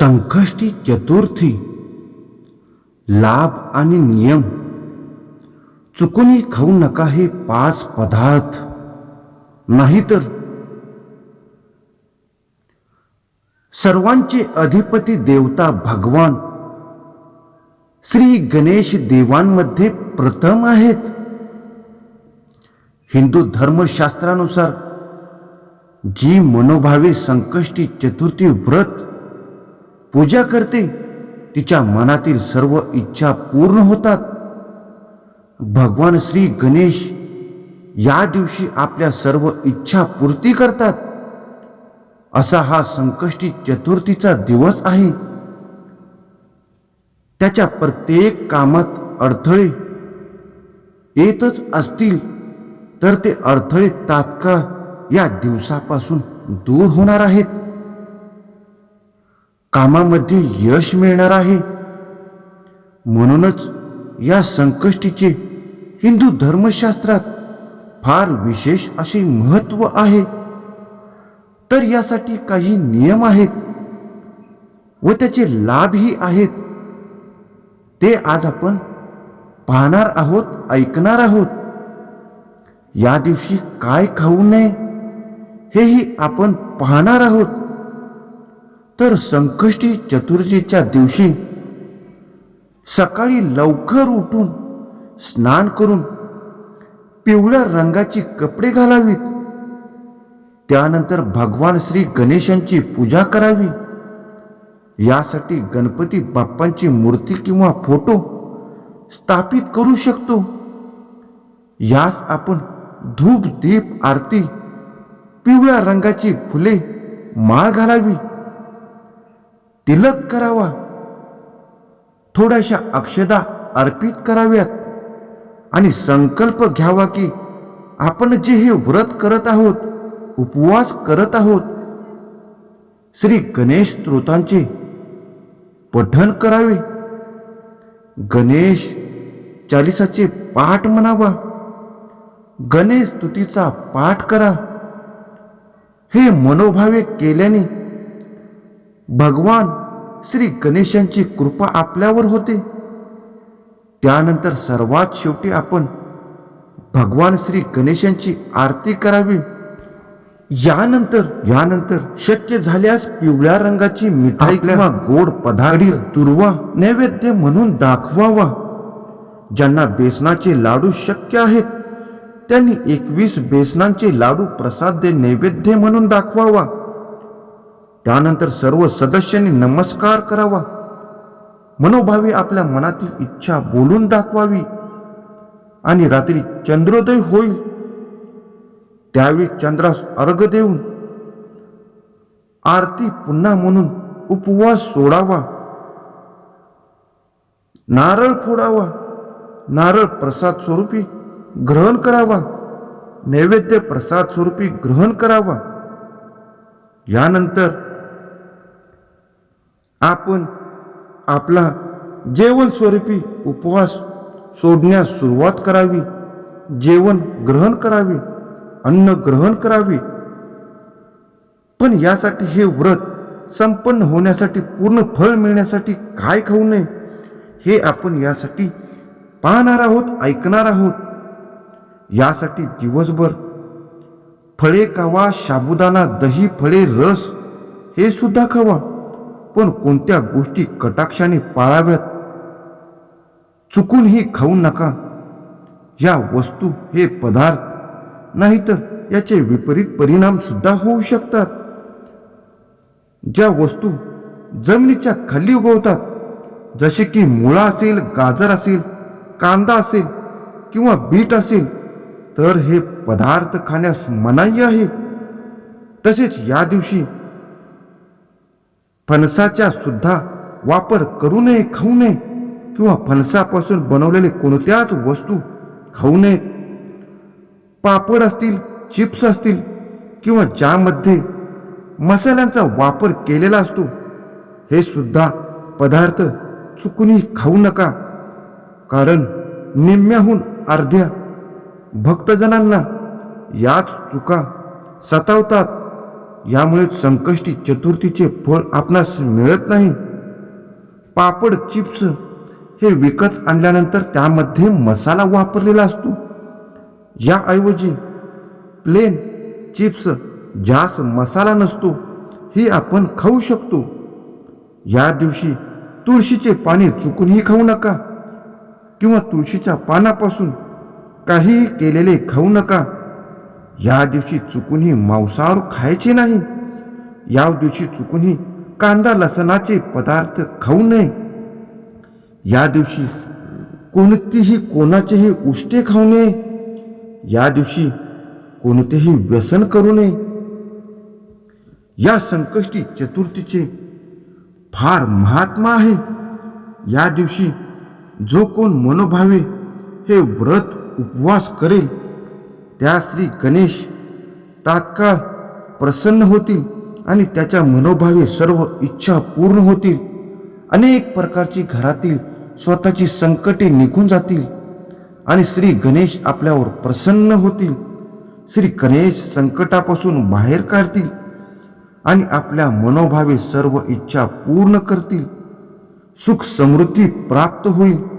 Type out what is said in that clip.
संकष्टी चतुर्थी. लाभ आणि नियम. चुकूनही खाऊ नका हे पाच पदार्थ. नाहीतर सर्वांचे अधिपती देवता भगवान. श्री गणेश देवांमध्ये प्रथम आहेत. हिंदू धर्मशास्त्रानुसार जी मनोभावे संकष्टी चतुर्थी व्रत पूजा करते तिच्या मनातील सर्व इच्छा पूर्ण होतात. भगवान श्री गणेश या दिवशी आपल्या सर्व इच्छा पूर्ती करतात. असा हा संकष्टी चतुर्थीचा दिवस आहे. त्याच्या प्रत्येक कामात अडथळे येतच असतील तर ते अडथळे तात्काळ या दिवसापासून दूर होणार आहेत. कामामध्ये यश मिळणार आहे. म्हणूनच या संकष्टीचे हिंदू धर्मशास्त्रात फार विशेष असे महत्त्व आहे. तर यासाठी काही नियम आहेत व त्याचे लाभही आहेत. ते आज आपण पाहणार आहोत ऐकणार आहोत. या दिवशी काय खाऊ नये हेही आपण पाहणार आहोत. तर संकष्टी चतुर्थीच्या दिवशी सकाळी लवकर उठून स्नान करून पिवळ्या रंगाची कपडे घालावीत. त्यानंतर भगवान श्री गणेशांची पूजा करावी. यासाठी गणपती बाप्पांची मूर्ती किंवा फोटो स्थापित करू शकतो. यास आपण धूप दीप आरती पिवळ्या रंगाची फुले माळ घालावी. तिलक करावा. थोड्याशा अक्षदा अर्पित कराव्यात. आणि संकल्प घ्यावा की आपण जे हे व्रत करत आहोत उपवास करत आहोत श्री गणेश स्तोत्रांचे पठण करावे. गणेश चालिसाचे पाठ म्हणावा. गणेश स्तुतीचा पाठ करा. हे मनोभावे केल्याने भगवान श्री गणेशांची कृपा आपल्यावर होते. त्यानंतर सर्वात शेवटी आपण भगवान श्री गणेशांची आरती करावी. यानंतर यानंतर शक्य झाल्यास पिवळ्या रंगाची मिठाई किंवा गोड पदार्थ दुर्वा नैवेद्य म्हणून दाखवावा. ज्यांना बेसनाचे लाडू शक्य आहेत त्यांनी एकवीस बेसनांचे लाडू प्रसाद नैवेद्य म्हणून दाखवावा. त्यानंतर सर्व सदस्यांनी नमस्कार करावा. मनोभावी आपल्या मनातील इच्छा बोलून दाखवावी आणि रात्री चंद्रोदय होईल. त्यावेळी चंद्रास अर्घ देऊन आरती पुन्हा म्हणून उपवास सोडावा. नारळ फोडावा. नारळ प्रसाद स्वरूपी ग्रहण करावा. नैवेद्य प्रसाद स्वरूपी ग्रहण करावा. यानंतर आपण आपला जेवण स्वरूपी उपवास सोडण्यास सुरुवात करावी जेवण ग्रहण करावे अन्न ग्रहण करावे. पण यासाठी हे व्रत संपन्न होण्यासाठी पूर्ण फळ मिळण्यासाठी काय खाऊ नये हे आपण यासाठी पाहणार आहोत ऐकणार आहोत. यासाठी दिवसभर फळे खावा साबुदाणा दही फळे रस हे सुद्धा खावा. पण कोणत्या गोष्टी कटाक्षाने पाळाव्यात? चुकूनही खाऊ नका. या वस्तू हे पदार्थ नाहीतर याचे विपरीत परिणाम सुद्धा होऊ शकतात. ज्या वस्तू जमिनीच्या खाली उगवतात जसे की मुळा असेल गाजर असेल कांदा असेल किंवा बीट असेल तर हे पदार्थ खाण्यास मनाई आहे. तसेच या दिवशी फणसाचा सुद्धा वापर करू नये खाऊ नये किंवा फणसापासून बनवलेले कोणत्याच वस्तू खाऊ नयेत पापड असतील चिप्स असतील किंवा ज्यामध्ये मसाल्यांचा वापर केलेला असतो हे सुद्धा पदार्थ चुकूनही खाऊ नका. कारण निम्म्याहून अर्ध्या भक्तजनांना याच चुका सतावतात. यामुळे संकष्टी चतुर्थीचे फळ आपणास मिळत नाही. पापड चिप्स हे विकत आणल्यानंतर त्यामध्ये मसाला वापरलेला असतो. याऐवजी प्लेन चिप्स जास्त मसाला नसतो हे आपण खाऊ शकतो. या दिवशी तुळशीचे पाने चुकूनही खाऊ नका किंवा तुळशीच्या पानापासून काहीही केलेले खाऊ नका. या दिवशी चुकूनही मांसाहार खायचे नाही. या दिवशी चुकूनही कांदा लसणाचे पदार्थ खाऊ नये. या दिवशी कोणतीही कोणाचेही उष्टे खाऊ नये. या दिवशी कोणतेही व्यसन करू नये. या संकष्टी चतुर्थीचे फार महात्मा आहे. या दिवशी जो कोण मनोभावे हे व्रत उपवास करेल त्या श्री गणेश तात्काळ प्रसन्न होतील आणि त्याच्या मनोभावे सर्व इच्छा पूर्ण होतील. अनेक प्रकारची घरातील स्वतःची संकटे निघून जातील आणि श्री गणेश आपल्यावर प्रसन्न होतील. श्री गणेश संकटापासून बाहेर काढतील आणि आपल्या मनोभावे सर्व इच्छा पूर्ण करतील. सुख समृद्धी प्राप्त होईल.